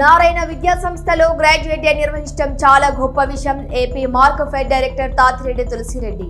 నారాయణ విద్యా సంస్థలో graduate day నిర్వహించడం చాలా గొప్ప విషయం. AP Markfed director Tathireddy Tulasireddy.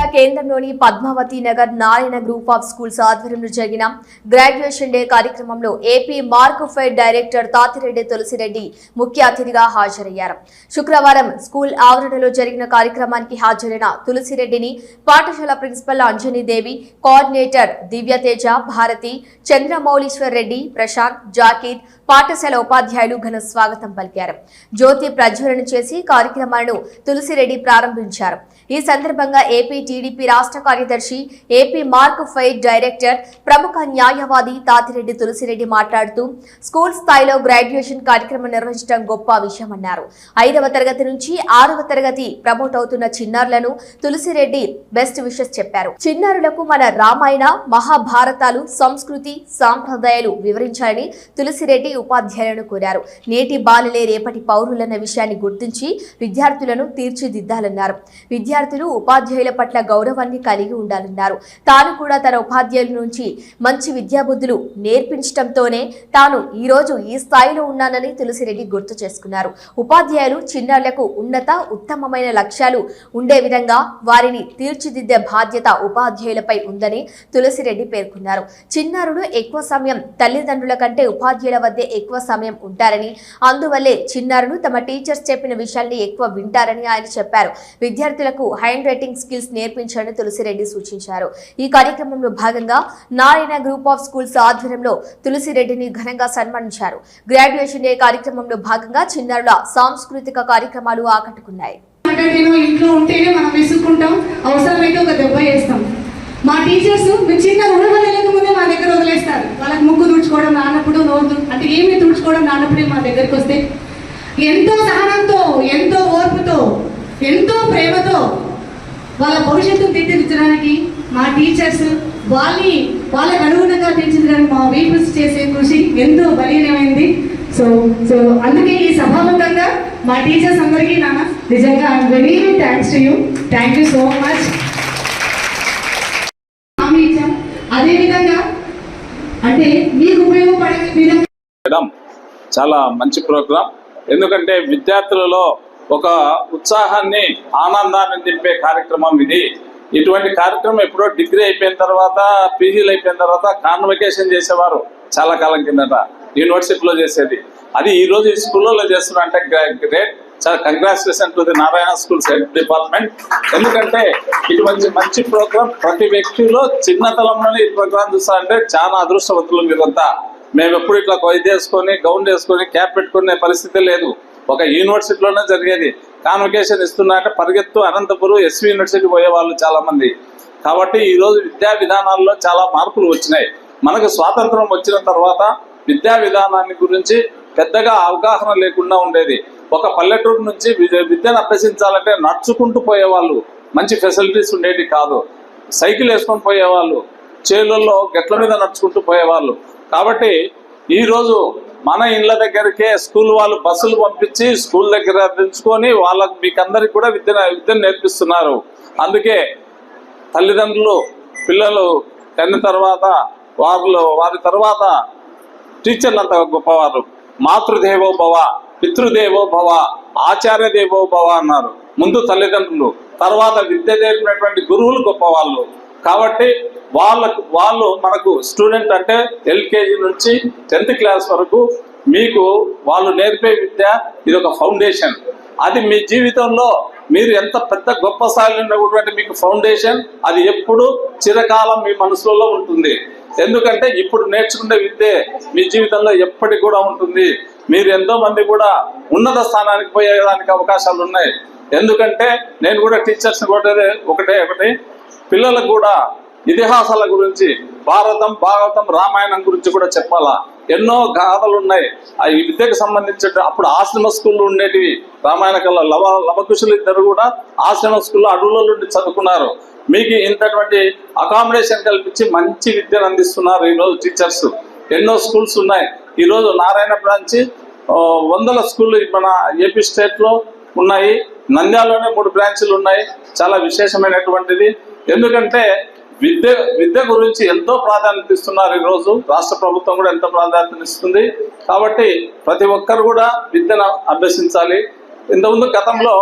జిల్లా కేంద్రంలోని Padmavathi Nagar Narayana group of schools ఆధ్వర్యంలో జరిగిన గ్రాడ్యుయేషన్ డే కార్యక్రమంలో AP mark fried director Tatireddy Tulasireddy ముఖ్య అతిథిగా హాజరయ్యారు. శుక్రవారం స్కూల్ ఆవరణలో జరిగిన కార్యక్రమానికి హాజరైన తులసిరెడ్డిని పాఠశాల ప్రిన్సిపల్ అంజనీ దేవి కోఆర్డినేటర్ దివ్యతేజ భారతి చంద్రమౌళీశ్వర్ రెడ్డి ప్రశాంత్ జాకీర్ పాఠశాల ఉపాధ్యాయులు ఘన స్వాగతం పలికారు. జ్యోతి ప్రజ్వలన చేసి కార్యక్రమాలను తులసిరెడ్డి ప్రారంభించారు. ఈ సందర్భంగా ఏపీ టీడీపీ రాష్ట్ర కార్యదర్శి ఏపీ మార్క్ ఫైర్ డైరెక్టర్ ప్రముఖ న్యాయవాది తాతిరెడ్డి తులసిరెడ్డి మాట్లాడుతూ స్కూల్ స్థాయిలో గ్రాడ్యుయేషన్ కార్యక్రమం నిర్వహించడం గొప్ప విషయమన్నారు ఐదవ తరగతి నుంచి ఆరవ తరగతి ప్రమోట్ అవుతున్న చిన్నారులను తులసిరెడ్డి బెస్ట్ విషెస్ చెప్పారు. చిన్నారులకు మన రామాయణ మహాభారతాలు సంస్కృతి సాంప్రదాయాలు వివరించాలని తులసిరెడ్డి ఉపాధ్యాయులను కోరారు. నేటి బాలలే రేపటి పౌరులన్న విషయాన్ని గుర్తించి విద్యార్థులను తీర్చిదిద్దాలన్నారు. విద్యార్థులు ఉపాధ్యాయుల పట్ల గౌరవాన్ని కలిగి ఉండాలన్నారు. తాను కూడా తన ఉపాధ్యాయుల నుంచి మంచి విద్యాబుద్ధులు నేర్పించడంతోనే తాను ఈ రోజు ఈ స్థాయిలో ఉన్నానని తులసిరెడ్డి గుర్తు చేసుకున్నారు. ఉపాధ్యాయులు చిన్నారులకు ఉన్నత ఉత్తమమైన లక్ష్యాలు ఉండే విధంగా వారిని తీర్చిదిద్దే బాధ్యత ఉపాధ్యాయులపై ఉందని తులసిరెడ్డి పేర్కొన్నారు. చిన్నారులు ఎక్కువ సమయం తల్లిదండ్రుల కంటే ఉపాధ్యాయుల వద్దే ఎక్కువ సమయం ఉంటారని అందువల్లే చిన్నారులు తమ టీచర్స్ చెప్పిన విషయాల్ని ఎక్కువ వింటారని ఆయన చెప్పారు. విద్యార్థులకు హ్యాండ్ రైటింగ్ స్కిల్స్ నేర్పించాలని తులసిరెడ్డి సూచించారు. ఈ కార్యక్రమంలో భాగంగా నారాయణ గ్రూప్ ఆఫ్ స్కూల్స్ ఆధ్వర్యంలో తులసిరెడ్డిని ఘనంగా సన్మానించారు. గ్రాడ్యుయేషన్ డే కార్యక్రమంలో భాగంగా చిన్నారుల సాంస్కృతిక కార్యక్రమాలు ఆకట్టుకున్నాయి. ఇంట్లో ఉంటేనే మనం విసుక్కుంటాం అవసరమైతే ఒక దెబ్బ వేస్తాం. మా టీచర్స్ మీరు చిన్న రుణం ముందే మా దగ్గర వదిలేస్తారు. వాళ్ళకి ముక్కు తుడుచుకోవడం నాన్నప్పుడు నోరు అంటే ఏమి తుడుచుకోవడం నాన్నప్పుడే మా దగ్గరికి వస్తే ఎంతో సహనంతో ఎంతో ఓర్పుతో ఎంతో ప్రేమతో వాళ్ళ భవిష్యత్తును తీర్చిదిద్దడానికి మా టీచర్స్ వాళ్ళని వాళ్ళకి అనుగుణంగా తీర్చిదిద్దడానికి మా వీపుల్స్ చేసే కృషి ఎంతో బలీనమైంది. సో సో అందుకే ఈ సభాముఖంగా మా టీచర్స్ అందరికీ నాన్న నిజంగా I'm very thanks to you. Thank you so much హామీ ఇచ్చాం. అదేవిధంగా అంటే మీకు ఉపయోగపడే విధంగా చాలా మంచి ప్రోగ్రాం. ఎందుకంటే విద్యార్థులలో ఒక ఉత్సాహాన్ని ఆనందాన్ని నింపే కార్యక్రమం ఇది. ఇటువంటి కార్యక్రమం ఎప్పుడో డిగ్రీ అయిపోయిన తర్వాత పీజీలు అయిపోయిన తర్వాత కాన్వకేషన్ చేసేవారు చాలా కాలం కిందట యూనివర్సిటీలో చేసేది. అది ఈ రోజు ఈ స్కూల్లో చేస్తున్నా అంటే గ్రేట్. చాలా congratulation to the Narayana schools head department. ఎందుకంటే ఇటువంటి మంచి ప్రోగ్రామ్ ప్రతి వ్యక్తిలో చిన్నతనంలోనే ఈ ప్రోగ్రామ్ చూస్తారంటే చాలా అదృష్టవంతులు మీరంతా. మేము ఎప్పుడు ఇట్లా కొయ్యి వేసుకొని గౌన్ వేసుకొని క్యాప్ పెట్టుకునే పరిస్థితి లేదు. ఒక యూనివర్సిటీలోనే జరిగేది. కాన్వకేషన్ ఇస్తున్నాక పరిగెత్తు అనంతపురం ఎస్వి యూనివర్సిటీ పోయే వాళ్ళు చాలామంది. కాబట్టి ఈరోజు విద్యా విధానాల్లో చాలా మార్పులు వచ్చినాయి. మనకు స్వాతంత్రం వచ్చిన తర్వాత విద్యా విధానాన్ని గురించి పెద్దగా అవగాహన లేకుండా ఉండేది. ఒక పల్లెటూరు నుంచి విద్య- విద్యను అభ్యసించాలంటే నడుచుకుంటూ పోయేవాళ్ళు. మంచి ఫెసిలిటీస్ ఉండేవి కాదు. సైకిల్ వేసుకొని పోయేవాళ్ళు. చేనుల్లో గట్ల మీద నడుచుకుంటూ పోయేవాళ్ళు. కాబట్టి ఈరోజు మన ఇళ్ళ దగ్గరికే స్కూల్ వాళ్ళు బస్సులు పంపించి స్కూల్ దగ్గర తెచ్చుకొని వాళ్ళకు మీకందరికి కూడా విద్య విద్యను నేర్పిస్తున్నారు. అందుకే తల్లిదండ్రులు పిల్లలు తిన్న తర్వాత వారిలో వారి తర్వాత టీచర్లు అంత గొప్పవారు మాతృదేవోభవ పితృదేవోభవ ఆచార్య దేవోభవ అన్నారు. ముందు తల్లిదండ్రులు తర్వాత విద్య నేర్పినటువంటి గురువులు గొప్పవాళ్ళు. కాబట్టి వాళ్ళకు వాళ్ళు మనకు స్టూడెంట్ అంటే ఎల్కేజీ నుంచి టెన్త్ క్లాస్ వరకు మీకు వాళ్ళు నేర్పే విద్య ఇది ఒక ఫౌండేషన్. అది మీ జీవితంలో మీరు ఎంత పెద్ద గొప్ప స్థాయిలో ఉన్నటువంటి మీకు ఫౌండేషన్ అది ఎప్పుడు చిరకాలం మీ మనసులో ఉంటుంది. ఎందుకంటే ఇప్పుడు నేర్చుకునే విద్య మీ జీవితంలో ఎప్పటికి కూడా ఉంటుంది. మీరు ఎంతో మంది కూడా ఉన్నత స్థానానికి పోయేదానికి అవకాశాలు ఉన్నాయి. ఎందుకంటే నేను కూడా టీచర్స్ కూడా ఒకటే ఒకటి. పిల్లలకు కూడా ఇతిహాసాల గురించి భారతం భాగవతం రామాయణం గురించి కూడా చెప్పాలా? ఎన్నో గాథలు ఉన్నాయి. ఆ ఈ విద్యకు సంబంధించిన అప్పుడు ఆశ్రమ స్కూళ్ళు ఉండేటివి. రామాయణ కళ లవ లవకుశులు ఇద్దరు కూడా ఆశ్రమ స్కూల్లో అడవుల నుండి చదువుకున్నారు. మీకు ఇంతటువంటి అకామిడేషన్ కల్పించి మంచి విద్యను అందిస్తున్నారు ఈరోజు టీచర్స్ ఎన్నో స్కూల్స్ ఉన్నాయి. ఈరోజు నారాయణ బ్రాంచ్ వందల స్కూళ్ళు మన ఏపీ స్టేట్లో ఉన్నాయి. నంద్యాలోనే మూడు బ్రాంచ్లు ఉన్నాయి. చాలా విశేషమైనటువంటిది. ఎందుకంటే విద్య విద్య గురించి ఎంతో ప్రాధాన్యత ఇస్తున్నారు ఈరోజు. రాష్ట్ర ప్రభుత్వం కూడా ఎంతో ప్రాధాన్యత ఇస్తుంది. కాబట్టి ప్రతి ఒక్కరు కూడా విద్యను అభ్యసించాలి. ఇంతకుముందు గతంలో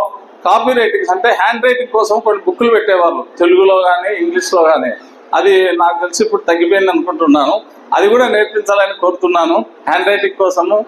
కాపీ రైటింగ్స్ అంటే హ్యాండ్ రైటింగ్ కోసం కొన్ని బుక్లు పెట్టేవాళ్ళు. తెలుగులో కానీ ఇంగ్లీష్లో కానీ అది నాకు తెలిసి ఇప్పుడు తగ్గిపోయింది అనుకుంటున్నాను. అది కూడా నేర్పించాలని కోరుతున్నాను. హ్యాండ్ రైటింగ్ కోసము